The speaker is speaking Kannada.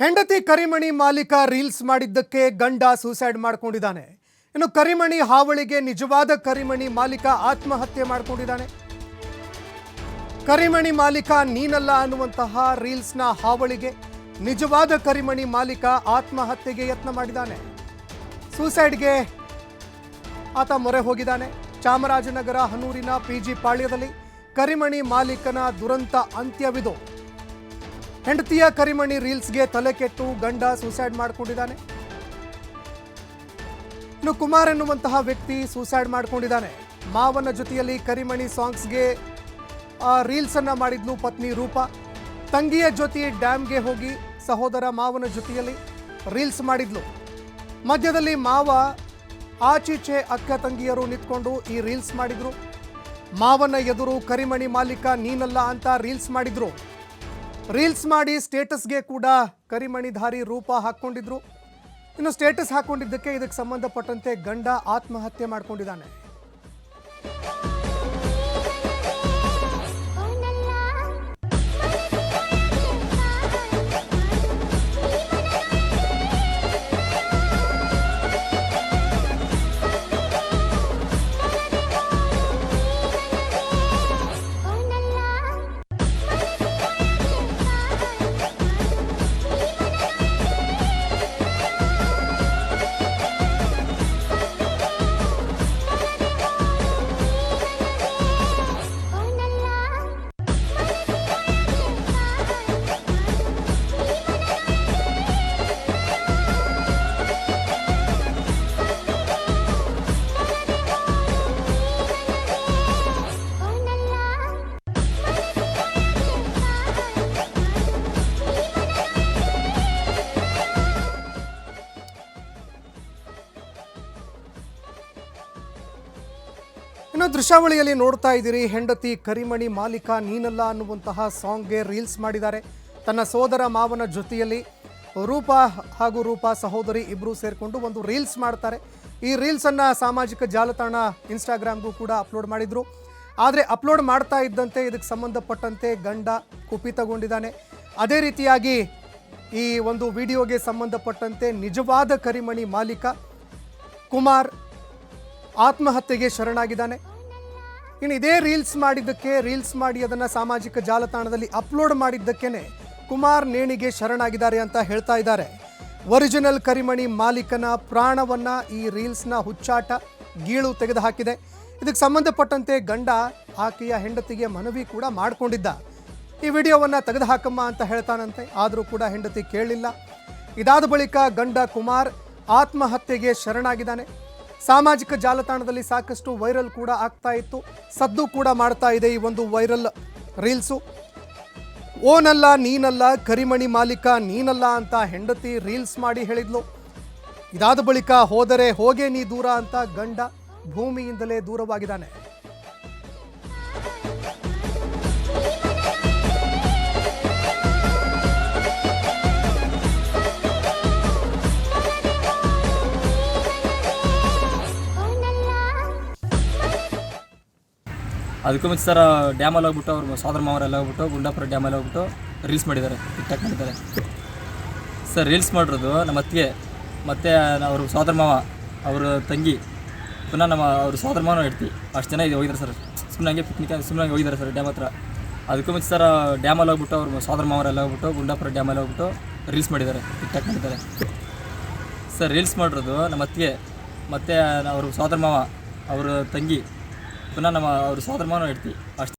ಹೆಂಡತಿ ಕರಿಮಣಿ ಮಾಲೀಕ ರೀಲ್ಸ್ ಮಾಡಿದ್ದಕ್ಕೆ ಗಂಡ ಸೂಸೈಡ್ ಮಾಡ್ಕೊಂಡಿದ್ದಾನೆ. ಇನ್ನು ಕರಿಮಣಿ ಹಾವಳಿಗೆ ನಿಜವಾದ ಕರಿಮಣಿ ಮಾಲೀಕ ಆತ್ಮಹತ್ಯೆ ಮಾಡ್ಕೊಂಡಿದ್ದಾನೆ. ಕರಿಮಣಿ ಮಾಲೀಕ ನೀನಲ್ಲ ಅನ್ನುವಂತಹ ರೀಲ್ಸ್ನ ಹಾವಳಿಗೆ ನಿಜವಾದ ಕರಿಮಣಿ ಮಾಲೀಕ ಆತ್ಮಹತ್ಯೆಗೆ ಯತ್ನ ಮಾಡಿದ್ದಾನೆ. ಸೂಸೈಡ್ಗೆ ಆತ ಮೊರೆ ಹೋಗಿದ್ದಾನೆ. ಚಾಮರಾಜನಗರ, ಹನೂರಿನ ಪಿಜಿ ಪಾಳ್ಯದಲ್ಲಿ ಕರಿಮಣಿ ಮಾಲೀಕನ ದುರಂತ ಅಂತ್ಯವಿದು. ಹೆಂಡತಿಯ ಕರಿಮಣಿ ರೀಲ್ಸ್ಗೆ ತಲೆ ಕೆಟ್ಟು ಗಂಡ ಸೂಸೈಡ್ ಮಾಡ್ಕೊಂಡಿದ್ದಾನೆ. ಇನ್ನು ಕುಮಾರ್ ಎನ್ನುವಂತಹ ವ್ಯಕ್ತಿ ಸೂಸೈಡ್ ಮಾಡಿಕೊಂಡಿದ್ದಾನೆ. ಮಾವನ ಜೊತೆಯಲ್ಲಿ ಕರಿಮಣಿ ಸಾಂಗ್ಸ್ಗೆ ರೀಲ್ಸ್ ಅನ್ನ ಮಾಡಿದ್ಲು ಪತ್ನಿ ರೂಪ. ತಂಗಿಯ ಜೊತೆ ಡ್ಯಾಮ್ಗೆ ಹೋಗಿ ಸಹೋದರ ಮಾವನ ಜೊತೆಯಲ್ಲಿ ರೀಲ್ಸ್ ಮಾಡಿದ್ಲು. ಮಧ್ಯದಲ್ಲಿ ಮಾವ, ಆಚೀಚೆ ಅಕ್ಕ ತಂಗಿಯರು ನಿಂತ್ಕೊಂಡು ಈ ರೀಲ್ಸ್ ಮಾಡಿದ್ರು. ಮಾವನ ಎದುರು ಕರಿಮಣಿ ಮಾಲೀಕ ನೀನಲ್ಲ ಅಂತ ರೀಲ್ಸ್ ಮಾಡಿದ್ರು. ರೀಲ್ಸ್ ಮಾಡಿ ಸ್ಟೇಟಸ್ಗೆ ಕೂಡ ಕರಿಮಣಿಧಾರಿ ರೂಪ ಹಾಕ್ಕೊಂಡಿದ್ರು. ಇನ್ನು ಸ್ಟೇಟಸ್ ಹಾಕೊಂಡಿದ್ದಕ್ಕೆ ಇದಕ್ಕೆ ಸಂಬಂಧಪಟ್ಟಂತೆ ಗಂಡ ಆತ್ಮಹತ್ಯೆ ಮಾಡ್ಕೊಂಡಿದ್ದಾನೆ. ಇನ್ನು ದೃಶ್ಯಾವಳಿಯಲ್ಲಿ ನೋಡ್ತಾ ಇದ್ದೀರಿ, ಹೆಂಡತಿ ಕರಿಮಣಿ ಮಾಲೀಕ ನೀನಲ್ಲ ಅನ್ನುವಂತಹ ಸಾಂಗ್ಗೆ ರೀಲ್ಸ್ ಮಾಡಿದ್ದಾರೆ. ತನ್ನ ಸೋದರ ಮಾವನ ಜೊತೆಯಲ್ಲಿ ರೂಪಾ ಹಾಗೂ ರೂಪಾ ಸಹೋದರಿ ಇಬ್ಬರು ಸೇರಿಕೊಂಡು ಒಂದು ರೀಲ್ಸ್ ಮಾಡ್ತಾರೆ. ಈ ರೀಲ್ಸನ್ನು ಸಾಮಾಜಿಕ ಜಾಲತಾಣ ಇನ್ಸ್ಟಾಗ್ರಾಮ್ಗೂ ಕೂಡ ಅಪ್ಲೋಡ್ ಮಾಡಿದರು. ಆದರೆ ಅಪ್ಲೋಡ್ ಮಾಡ್ತಾ ಇದ್ದಂತೆ ಇದಕ್ಕೆ ಸಂಬಂಧಪಟ್ಟಂತೆ ಗಂಡ ಕುಪಿತಗೊಂಡಿದ್ದಾನೆ ಅದೇ ರೀತಿಯಾಗಿ ಈ ಒಂದು ವಿಡಿಯೋಗೆ ಸಂಬಂಧಪಟ್ಟಂತೆ ನಿಜವಾದ ಕರಿಮಣಿ ಮಾಲೀಕ ಕುಮಾರ್ ಆತ್ಮಹತ್ಯೆಗೆ ಶರಣಾಗಿದ್ದಾನೆ. ಇನ್ನು ಇದೇ ರೀಲ್ಸ್ ಮಾಡಿದ್ದಕ್ಕೆ, ರೀಲ್ಸ್ ಮಾಡಿ ಅದನ್ನು ಸಾಮಾಜಿಕ ಜಾಲತಾಣದಲ್ಲಿ ಅಪ್ಲೋಡ್ ಮಾಡಿದ್ದಕ್ಕೇನೆ ಕುಮಾರ್ ನೇಣಿಗೆ ಶರಣಾಗಿದ್ದಾರೆ ಅಂತ ಹೇಳ್ತಾ ಇದ್ದಾರೆ. ಒರಿಜಿನಲ್ ಕರಿಮಣಿ ಮಾಲೀಕನ ಪ್ರಾಣವನ್ನ ಈ ರೀಲ್ಸ್ನ ಹುಚ್ಚಾಟ ಗೀಳು ತೆಗೆದುಹಾಕಿದೆ. ಇದಕ್ಕೆ ಸಂಬಂಧಪಟ್ಟಂತೆ ಗಂಡ ಆಕೆಯ ಹೆಂಡತಿಗೆ ಮನವಿ ಕೂಡ ಮಾಡಿಕೊಂಡಿದ್ದ. ಈ ವಿಡಿಯೋವನ್ನ ತೆಗೆದುಹಾಕಮ್ಮ ಅಂತ ಹೇಳ್ತಾನಂತೆ, ಆದರೂ ಕೂಡ ಹೆಂಡತಿ ಕೇಳಲಿಲ್ಲ ಇದಾದ ಬಳಿಕ ಗಂಡ ಕುಮಾರ್ ಆತ್ಮಹತ್ಯೆಗೆ ಶರಣಾಗಿದ್ದಾನೆ. ಸಾಮಾಜಿಕ ಜಾಲತಾಣದಲ್ಲಿ ಸಾಕಷ್ಟು ವೈರಲ್ ಕೂಡ ಆಗ್ತಾ ಇತ್ತು. ಸದ್ದು ಕೂಡ ಮಾಡ್ತಾ ಇದೆ ಈ ಒಂದು ವೈರಲ್ ರೀಲ್ಸು. ಓನಲ್ಲ, ನೀನಲ್ಲ, ಕರಿಮಣಿ ಮಾಲೀಕ, ನೀನಲ್ಲ ಅಂತ ಹೆಂಡತಿ ರೀಲ್ಸ್ ಮಾಡಿ ಹೇಳಿದ್ಲು. ಇದಾದ ಬಳಿಕ ಹೋದರೆ ಹೋಗೇ ನೀ ದೂರ ಅಂತ ಗಂಡ ಭೂಮಿಯಿಂದಲೇ ದೂರವಾಗಿದ್ದಾನೆ. ಅದಕ್ಕೂ ಮುಂಚೆ ಸರ್ ಡ್ಯಾಮಲ್ಲಿ ಹೋಗ್ಬಿಟ್ಟು ಅವ್ರ ಸೋದರ ಮಾವರೆಲ್ಲ ಹೋಗ್ಬಿಟ್ಟು ಗುಂಡಾಪುರ ಡ್ಯಾಮಲ್ಲಿ ಹೋಗ್ಬಿಟ್ಟು ರೀಲ್ಸ್ ಮಾಡಿದ್ದಾರೆ ಟಿಕ್ಟಾಕ್ ಮಾಡಿದ್ದಾರೆ. ಸರ್ ರೀಲ್ಸ್ ಮಾಡಿರೋದು ನಮ್ಮ ಅತ್ತಿಗೆ. ಮತ್ತು ಅವ್ರ ಸೋದರ ಮಾವ, ಅವ್ರ ತಂಗಿ, ಪುನಃ ನಮ್ಮ ಅವ್ರ ಸೋದರ ಮಾವನ ಇಡ್ತಿ ಅಷ್ಟು ಜನ ಇದು ಹೋಗಿದ್ದಾರೆ ಸರ್ ಸುಮ್ಮನೆ ಹಂಗೆ ಪಿಕ್ನಿಕ್ ಸುಮ್ಮನೆ ಹಂಗೆ ಹೋಗಿದ್ದಾರೆ ಸರ್ ಡ್ಯಾಮ್ ಹತ್ರ. ಅದಕ್ಕೂ ಮುಂಚೆ ಸರ್ ಡ್ಯಾಮಲ್ಲಿ ಹೋಗ್ಬಿಟ್ಟು ಅವ್ರ ಸೋದರ ಮಾವರೆಲ್ಲ ಹೋಗ್ಬಿಟ್ಟು ಗುಂಡಾಪುರ ಡ್ಯಾಮಲ್ಲಿ ಹೋಗ್ಬಿಟ್ಟು ರೀಲ್ಸ್ ಮಾಡಿದ್ದಾರೆ ಟಿಕ್ಟಾಕ್ ಮಾಡಿದ್ದಾರೆ. ಸರ್ ರೀಲ್ಸ್ ಮಾಡಿರೋದು ನಮ್ಮ ಅತ್ತಿಗೆ. ಮತ್ತು ಅವ್ರ ಸೋದರ ಮಾವ, ಅವ್ರ ತಂಗಿ ಪುನಃ ನಮ್ಮ ಅವ್ರ ಸೋದರ ಮಾವನ ಇಡ್ತಿ ಅಷ್ಟು